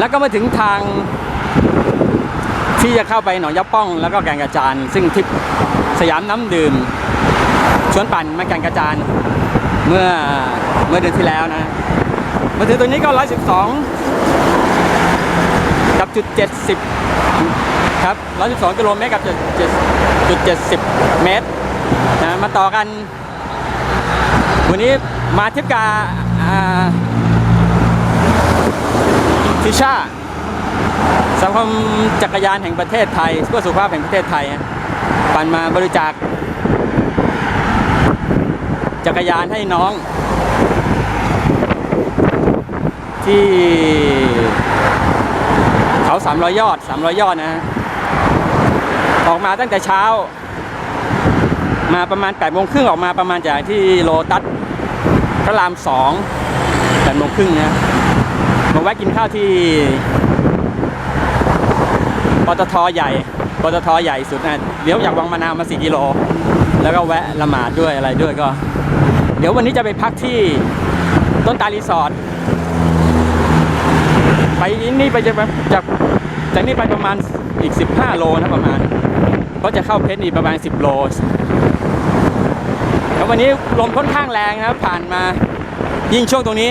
แล้วก็มาถึงทางที่จะเข้าไปหนองยะป้อง แล้วก็แก่งกระจานซึ่งทริปสยามน้ำดื่ม ชวนปั่นมาแก่งกระจานเมื่อเมื่อเดือนที่แล้วนะมาถึงตรงนี้ก็112กับจุด70ครับ112กิโลเมตรกับจุดจุด70เมตรนะมาต่อกัน วันนี้มาทริปกาอ่า ทิชาสมาคมจักรยานแห่งประเทศไทยเพื่อสุขภาพแห่งประเทศไทยฮะปันมาบริจาค จักรยานให้น้อง ที่เขา300ยอด300ยอดนะฮะออกมาตั้งแต่เช้า มาประมาณ8โมงครึ่งออกมาประมาณจากที่โลตัสพระราม2 8โมงครึ่งนะ วะกินข้าวที่ปตทใหญ่ปตทใหญ่สุดนะเดี๋ยวจากวังมะนาวมา4กิโล แล้วก็แวะละหมาดด้วยอะไรด้วยก็ เดี๋ยววันนี้จะไปพักที่ต้นตาลรีสอร์ทไปนี่ไปจะจากจากนี่ไปประมาณอีก 15 โลนะประมาณ ก็จะเข้าเพชรนี่ประมาณ 10 โลแล้ววันนี้ลมค่อนข้างแรงนะครับผ่านมายิ่งช่วงตรงนี้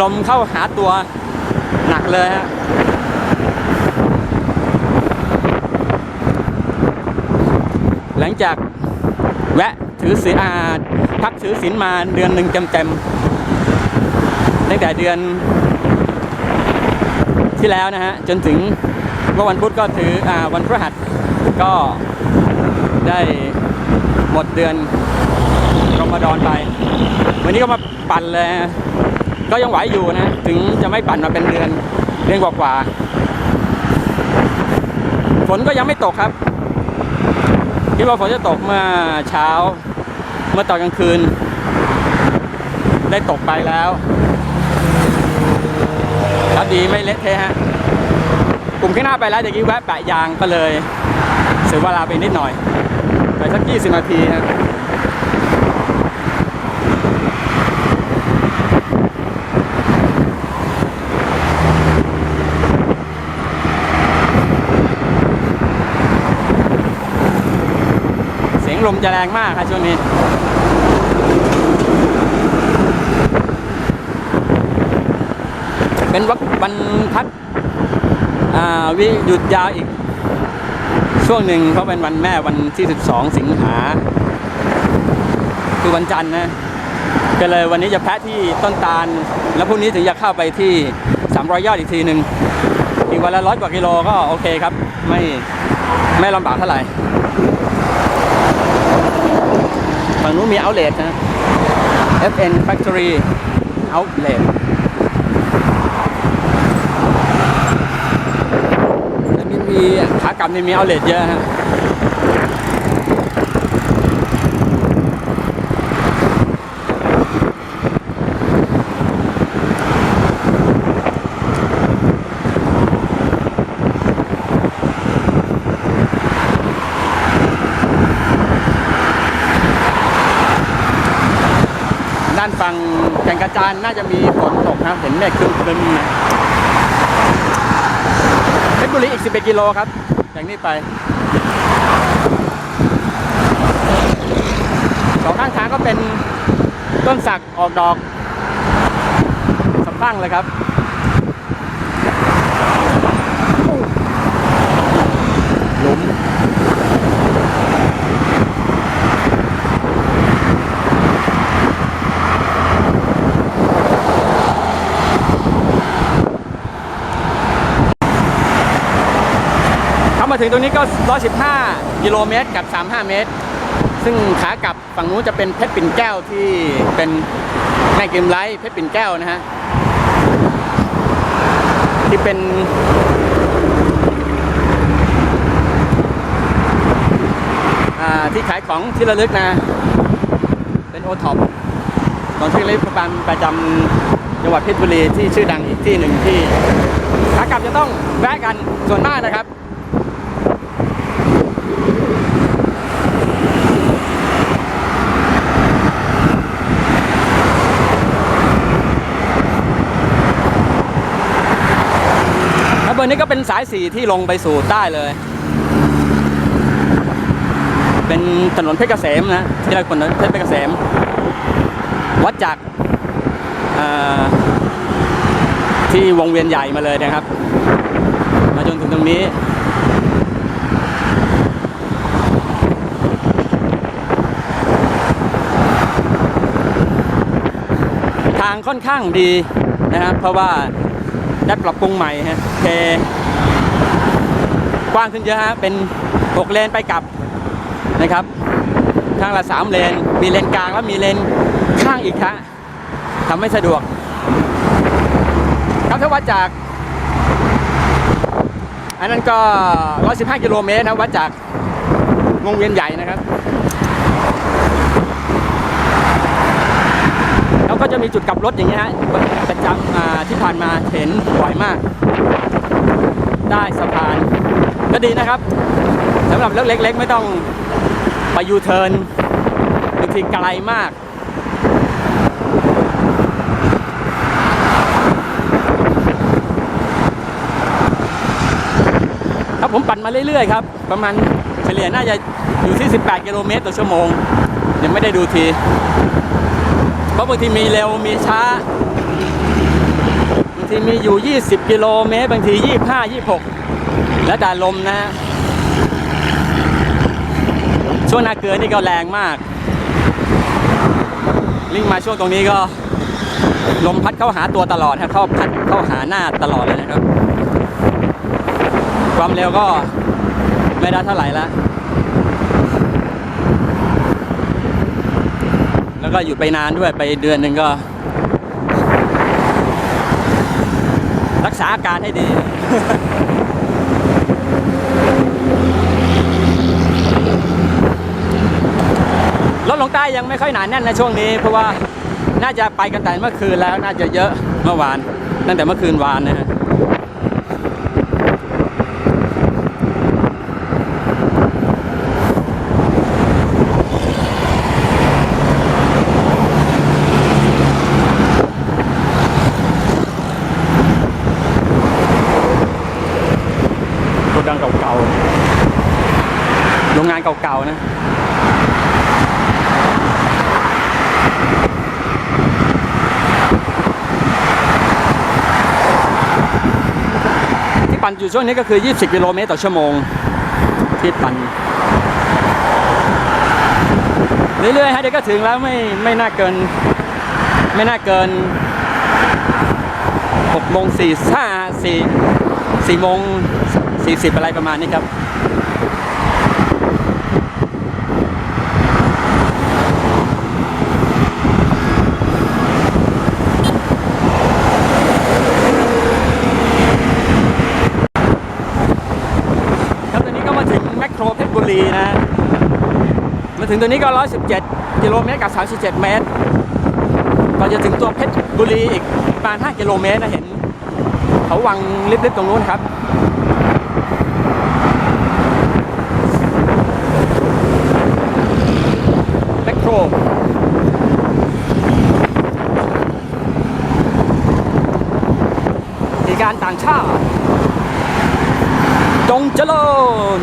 ลมเข้าหาตัวหนักเลยฮะหลังจากแวะถือศีลอาพักถือศีลมาเดือนหนึ่งเต็มๆตั้งแต่เดือนที่แล้วนะฮะ จนถึงเมื่อวันพุธก็ถืออาวันพฤหัสก็ได้หมดเดือนรอมฎอนไป วันนี้ก็มาปั่นเลย ก็ยังไหวอยู่นะ ถึงจะไม่ปั่นมาเป็นเดือนเดือนกว่าๆฝนก็ยังไม่ตกครับคิดว่าฝนจะตกเมื่อเช้า เมื่อตอนกลางคืน ได้ตกไปแล้ว ครับดีไม่เละเทะฮะกลุ่มข้างหน้าไปแล้วเดี๋ยวกี้แวะแปะยางก็เลยเสียเวลาไปนิดหน่อยไปสักยี่สิบนาทีฮะเลมจะแรงมากครับช่วงนี้เป็นวักวันพักอ่าวิหยุดยาวอีก ช่วงหนึ่งเพราะเป็นวันแม่วันที่ 12 สิงหา คือวันจันทร์นะก็เลยวันนี้จะแพะที่ต้นตาล แล้วพรุ่งนี้ถึงจะเข้าไปที่ 300 ยอดอีกทีหนึ่งอีกวันละร้อยกว่ากิโลก็โอเคครับ ไม่ไม่ลำบากเท่าไหร่ ฝั่งนู้นมี outlet นะ FN Factory Outlet แล้วมีมีขากลับนี่มี outlet เยอะฮะ ด้านฝั่งแก่งกระจานน่าจะมีฝนตกนะครับเห็นเมฆครึ้มๆนะเพชรบุรีอีก 11 กิโลครับจากนี้ไปสองข้างทางก็เป็นต้นสักออกดอกสะพรั่งเลยครับ หลุม เข้า มาถึงตรงนี้ก็ 115กิโลเมตรกับ 35 เมตร ซึ่งขากลับฝั่งนู้นจะเป็นเพชรปิ่นแก้วที่เป็นในเกมไลท์เพชรปิ่นแก้วนะฮะ ที่เป็นที่ขายของที่ระลึกนะ เป็นโอท็อปของที่ระลึกประจำประจำจังหวัดเพชรบุรีที่ชื่อดังอีกที่หนึ่งที่ขากลับจะต้องแวะกันส่วนมากนะครับ วันนี้ก็เป็นสายสีที่ลงไปสู่ใต้เลย เป็นถนนเพชรเกษมนะที่เราคนถนนเพชรเกษม วัดจากที่วงเวียนใหญ่มาเลยนะครับ มาจนถึงตรงนี้ทางค่อนข้างดีนะครับ เพราะว่า ได้ปรับปรุงใหม่ฮะเทกว้างขึ้นเยอะฮะเป็น 6 เลนไปกลับนะครับข้างละ 3 เลน มีเลนกลางแล้วมีเลนข้างอีกฮะทำให้สะดวก ครับถ้าวัดจาก อันนั้นก็ 115 กิโลเมตรนะวัดจากวงเวียนใหญ่นะครับ แล้ว ก็จะมีจุดกลับรถอย่างเงี้ยฮะประจำที่ผ่านมาเห็นบ่อยมาก ได้สะพานก็ดีนะครับสำหรับรถเล็ก ๆ ไม่ต้องไปยูเทิร์นบางทีไกลมากครับผมปั่นมาเรื่อยๆครับ ประมาณเฉลี่ยน่าจะอยู่ที่ 18 กิโลเมตรต่อชั่วโมง ยังไม่ได้ดูที ราะบางทีมีเร็วมีช้าบางทีมีอยู่ 20 กิโลเมตรบางที 25 26 แล้วแต่ลมนะฮะช่วงนาเกลือนี่ก็แรงมาก ลิงมาช่วงตรงนี้ก็ลมพัดเข้าหาตัวตลอดครับเข้าพัดเข้าหาหน้าตลอดเลยนะครับ ความเร็วก็ไม่ได้เท่าไหร่ละ แล้วก็หยุดไปนานด้วยไปเดือนหนึ่งก็ รักษาอาการให้ดีรถลงใต้ยังไม่ค่อยหนาแน่นในช่วงนี้ เพราะว่าน่าจะไปกันแต่เมื่อคืนแล้วน่าจะเยอะเมื่อวานตั้งแต่เมื่อคืนวานนะฮะ โกดังเก่าๆ โรงงาน เก่าๆนะที่ปั่นอยู่ช่วงนี้ก็คือ 20 กิโลเมตรต่อชั่วโมง ที่ปั่นเรื่อยๆฮะเดี๋ยวก็ถึงแล้วไม่ไม่น่าเกิน ไม่น่าเกิน6โมง4 5 4 4โมง40 อะไรประมาณนี้ครับครับตอนนี้ก็มาถึงแมคโครเพชรบุรีนะ มา ถึงตัวนี้ก็ 117 กิโลเมตรกับ 37 เมตรก่อนจะถึงตัวเพชรบุรีอีกประมาณ 5 กิโลเมตรนะเห็น เขาวังลิบๆตรงนู้นครับแมคโครมีการต่างชาติ จงเจริญ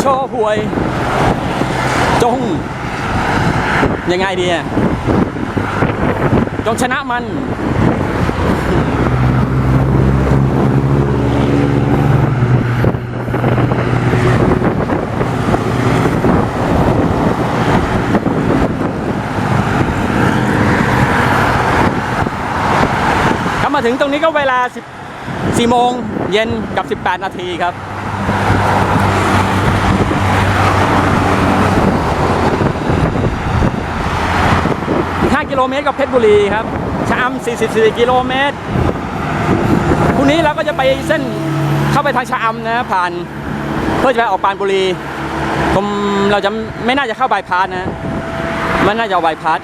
โช วย จง ยังไงดีอะจงชนะมัน ครับมาถึงตรงนี้ก็เวลา10 4โมงเย็นกับ 18 นาทีครับ กิโลเมตรกับเพชรบุรีครับชะอำ44กิโลเมตรพรุ่งนี้เราก็จะไปเส้นเข้าไปทางชะอำนะผ่านเพื่อจะไปออกปานบุรีผมเราจะไม่น่าจะเข้าบายพาสนะมันน่าจะเอาบายพาส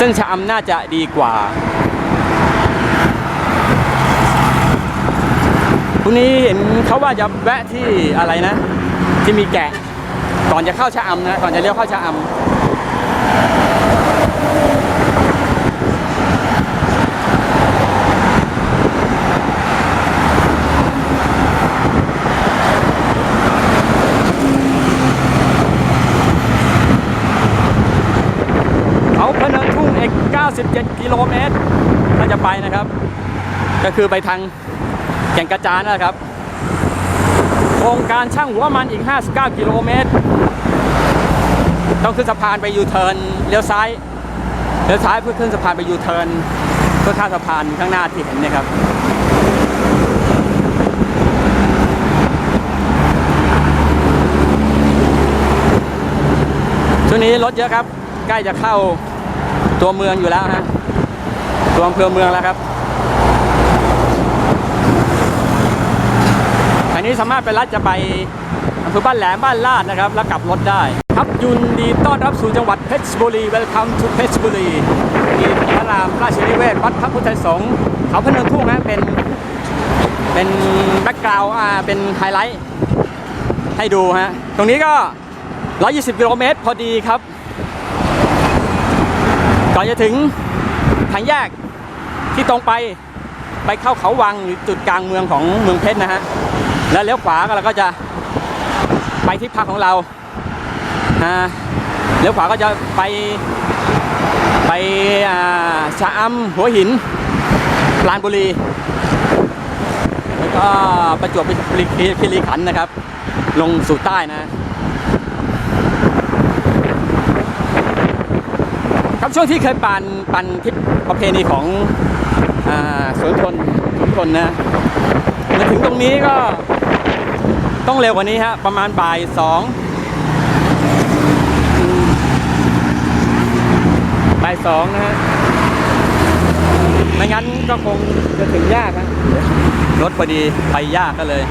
ซึ่งชะอำน่าจะดีกว่าพรุ่งนี้เห็นเขาว่าจะแวะที่อะไรนะ ที่มีแกะก่อนจะเข้าชะอำนะก่อนจะเลี้ยวเข้าชะอำ 17กิโลเมตรถ้าจะไปนะครับ ก็คือไปทางแก่งกระจานนะครับ โครงการช่างหัวมันอีก 59 กิโลเมตร ต้องขึ้นสะพานไปยูเทิร์นเลี้ยวซ้ายเลี้ยวซ้ายเพื่อขึ้นสะพานไปยูเทิร์นเพื่อข้ามสะพานข้างหน้าที่เห็นนะครับช่วงนี้รถเยอะครับ ใกล้จะเข้า ตัวเมืองอยู่แล้วฮะตัวอำเภอเมืองแล้วครับทางนี้สามารถไปลัดจะไปอำเภอบ้านแหลมบ้านลาดนะครับ แล้วกลับรถได้ ครับยุนดีต้อนรับสู่จังหวัดเพชรบุรี Welcome to เพชรบุรีมีพระรามราชนิเวศวัดพระพุทธสงฆ์เขาพนมทุ่งนะเป็นเป็นแบ็กกราวด์อ่าเป็นไฮไลท์ให้ดูฮะ ตรงนี้ก็ 120 กิโลเมตรพอดีครับ ก่อนจะถึงทางแยกที่ตรงไปไปเข้าเขาวังหรือจุดกลางเมืองของเมืองเพชรนะฮะ แล้วเลี้ยวขวาก็เราก็จะไปที่พักของเราอ่าเลี้ยวขวาก็จะไปไปอ่าชะอำหัวหินปราณบุรี แล้วก็ประจวบคีรีขันนะครับ ลงสู่ใต้นะ ครับช่วงที่เคยปั่นปั่นทริปประเพณีของอสวนทนสวนทนนะมาถึงตรงนี้ก็ต้องเร็วกว่านี้ฮะประมาณบ่ายสองบ่ายสองนะฮะไม่งั้นก็คงจะถึงยากฮะรถพอดีไปยากก็เลย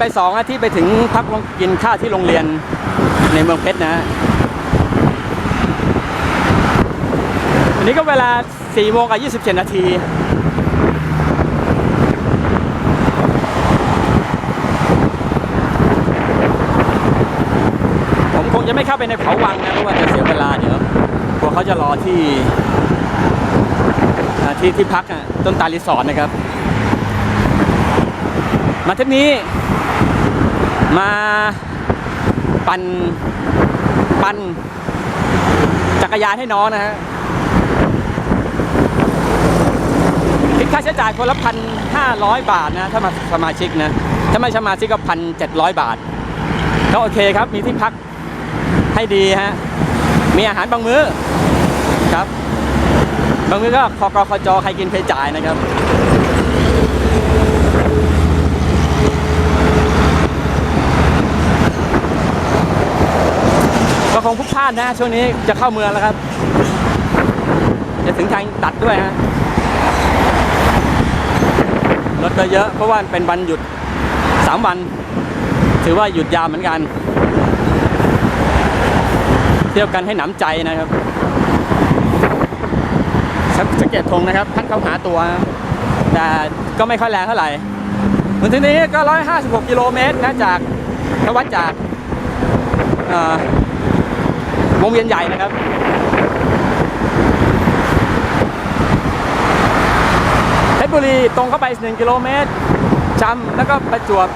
ไปสองนะที่ไปถึงพักกินข้าวที่โรงเรียนในเมืองเพชรนะฮะวันนี้ก็เวลา4โมงกับ27 นาทีผมคงจะไม่เข้าไปในเขาวังนะเพราะว่าจะเสียเวลาเดี๋ยวกลัวเขาจะรอที่ที่ที่พักอะต้นตาลรีสอร์ทนะครับ มาทริปนี้ มาปั่นปั่นจักรยานให้น้องนะฮะคิดค่าใช้จ่ายคนละพันห้าร้อยบาทนะ ถ้ามาสมาชิกนะ ถ้าไม่สมาชิกก็พันเจ็ดร้อยบาท ก็โอเคครับ มีที่พักให้ดีฮะ มีอาหารบางมื้อครับ บางมื้อก็คอกรคจใครกินเพจ่ายนะครับ ก็คงพลุกพลานนะช่วงนี้จะเข้าเมืองแล้วครับ จะถึงทางตัดด้วยฮะรถก็เยอะเพราะว่าเป็นวันหยุด 3 วัน ถือว่าหยุดยาวเหมือนกัน เที่ยวกันให้หนำใจนะครับสังสังเกตธงนะครับท่านเข้าหาตัว แต่ก็ไม่ค่อยแรงเท่าไหร่เหมือนที่นี้ก็ 156 กิโลเมตรนะจากถ้าวัดจากอ่อ วงเวียนใหญ่นะครับเพชรบุรีตรงเข้าไป 1 กิโลเมตรจำแล้วก็ประจวบ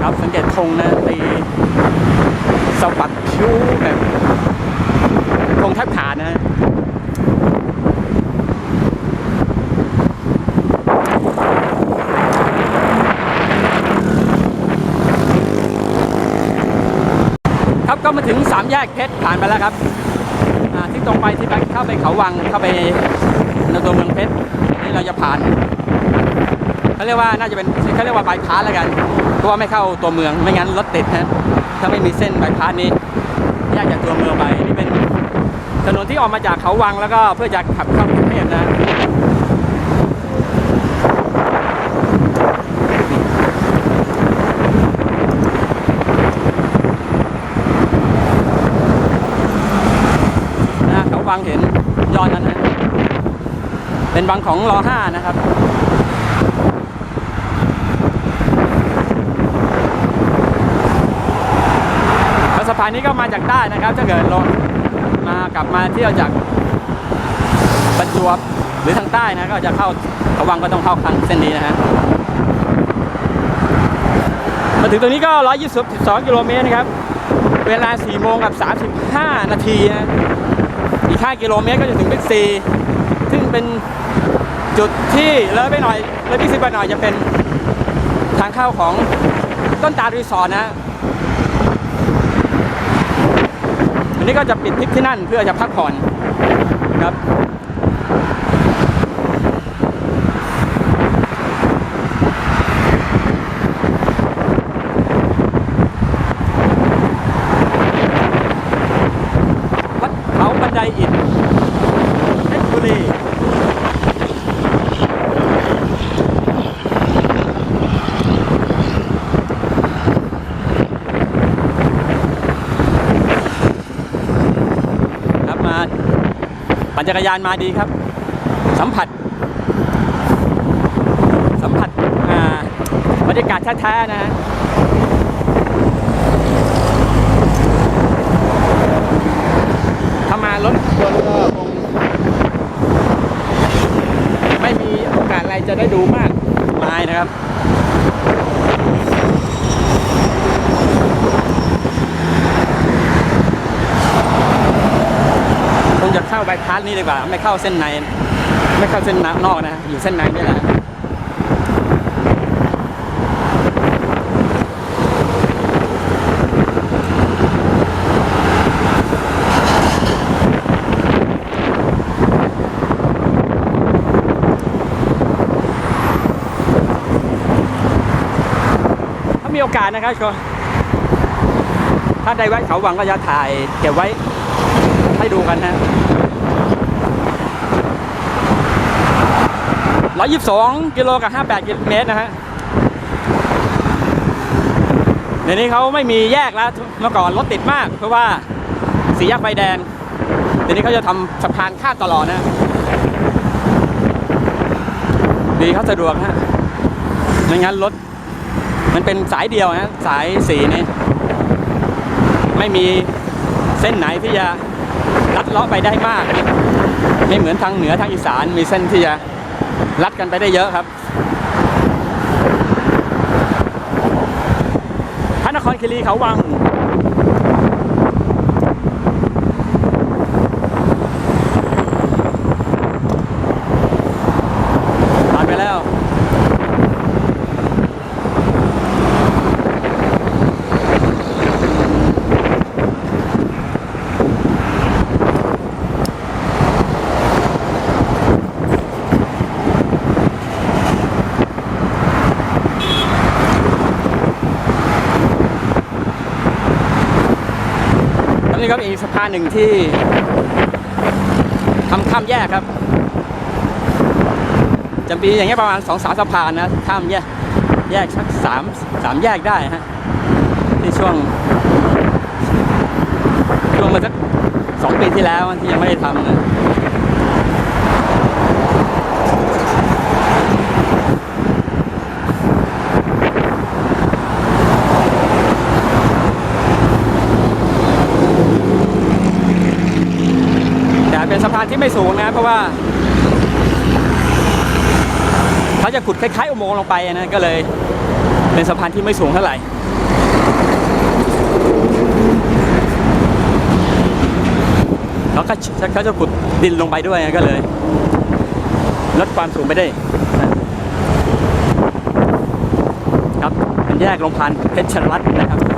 ครับสังเกตธงนะตีสะบัดคิ้วแบบธงแทบขาดนะฮะ ครับก็มาถึง สามแยกเพชรผ่านไปแล้วครับที่ตรงไปที่ไปเข้าไปเขาวังเข้าไปในตัวเมืองเพชรนี่เราจะผ่านเขาเรียกว่าน่าจะเป็นเขาเรียกว่าบายพาสแล้วกันเพราะว่าไม่เข้าตัวเมืองไม่งั้นรถติดฮะถ้าไม่มีเส้นบายพาสนี้แยกจากตัวเมืองไปนี่เป็นถนนที่ออกมาจากเขาวังแล้วก็เพื่อจะขับเข้ากรุงเทพนะ ยอดนั้นนะเป็นบังของรอห้านะครับแล้วสะพานนี้ก็มาจากใต้นะครับถ้าเกิดลงมากลับมาเที่ยวจากประจวบหรือทางใต้นะก็จะเข้าเขวังก็ต้องเข้าทางเส้นนี้นะฮะมาถึงตรงนี้ก็ 122 กิโลเมตรนะครับ เวลา 4 โมงกับ 35 นาทีนะ อีก5กิโลเมตรก็จะถึงบิ๊กซีซึ่งเป็นจุดที่เลยไปหน่อยเลยบิ๊กซีไปหน่อยจะเป็นทางเข้าของต้นตาลรีสอร์ทนะฮะวันนี้ก็จะปิดทริปที่นั่นเพื่อจะพักผ่อนครับ วัด เขาบันไดอิฐเพชรบุรีครับมาปั่นจักรยานมาดีครับ สัมผัส สัมผัสอ่าบรรยากาศแท้ๆนะฮะ ถ้ามา รถยนต์ก็คงไม่มีโอกาสอะไรจะได้ดูมากไม้นะครับคงจะเข้าใบพัดนี่ดีกว่า ไม่เข้าเส้นใน ไม่เข้าเส้นนอกนะ อยู่เส้นในนี่แหละ ถ้ากาสนะครับก็ถ้าได้แวะเขาวังก็จะถ่ายเก็บไว้ให้ดูกันนะร้อยยี่สิบสองกิโลกับห้าแปดกิโลเมตรนะฮะเดี๋ยวนี้เขาไม่มีแยกแล้ว เมื่อก่อนรถติดมาก เพราะว่าสีแยกไฟแดง เดี๋ยวนี้เขาจะทำสะพานข้ามตลอดนะ ดีเขาสะดวกฮะไม่งั้นรถ มันเป็นสายเดียวนะสายสีนี่ไม่มีเส้นไหนที่จะลัดเลาะไปได้มาก ไม่เหมือนทางเหนือทางอีสานมีเส้นที่จะลัดกันไปได้เยอะครับพระนครคีรีเขาวัง แล้วนี่ก็มีสะพานหนึ่งที่ทำข้ามแยกครับจะมีอย่างเงี้ยประมาณสองสามสะพานนะข้ามแยกแยกสักสามสามแยกได้ฮะที่ช่วงช่วงมาสักสองปีที่แล้วที่ยังไม่ได้ทำนะแต่เป็นสะพานที่ ไม่สูงนะเพราะว่าเขาจะขุดคล้ายๆอุโมงค์ลงไปนะก็เลยเป็นสะพานที่ไม่สูงเท่าไหร่แล้วก็เขาจะขุดดินลงไปด้วยก็เลยลดความสูงไปได้ครับเป็นแยกลงพันเพชรรัตน์นะครับ